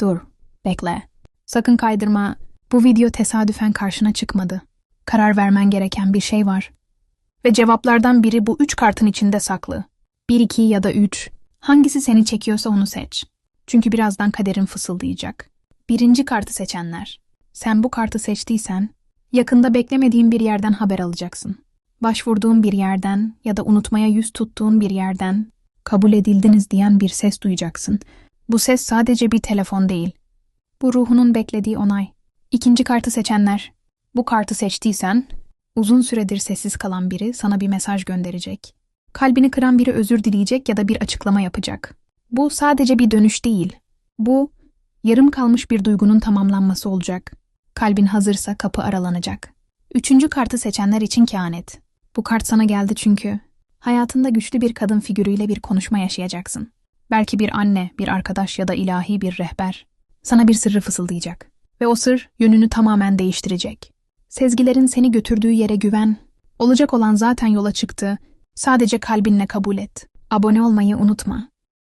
Dur, bekle. Sakın kaydırma. Bu video tesadüfen karşına çıkmadı. Karar vermen gereken bir şey var. Ve cevaplardan biri bu üç kartın içinde saklı. Bir, iki ya da üç. Hangisi seni çekiyorsa onu seç. Çünkü birazdan kaderin fısıldayacak. Birinci kartı seçenler. Sen bu kartı seçtiysen, yakında beklemediğin bir yerden haber alacaksın. Başvurduğun bir yerden ya da unutmaya yüz tuttuğun bir yerden kabul edildiniz diyen bir ses duyacaksın. Bu ses sadece bir telefon değil. Bu ruhunun beklediği onay. İkinci kartı seçenler. Bu kartı seçtiysen, uzun süredir sessiz kalan biri sana bir mesaj gönderecek. Kalbini kıran biri özür dileyecek ya da bir açıklama yapacak. Bu sadece bir dönüş değil. Bu, yarım kalmış bir duygunun tamamlanması olacak. Kalbin hazırsa kapı aralanacak. Üçüncü kartı seçenler için kehanet. Bu kart sana geldi çünkü hayatında güçlü bir kadın figürüyle bir konuşma yaşayacaksın. Belki bir anne, bir arkadaş ya da ilahi bir rehber. Sana bir sırrı fısıldayacak. Ve o sır yönünü tamamen değiştirecek. Sezgilerin seni götürdüğü yere güven. Olacak olan zaten yola çıktı. Sadece kalbinle kabul et. Abone olmayı unutma.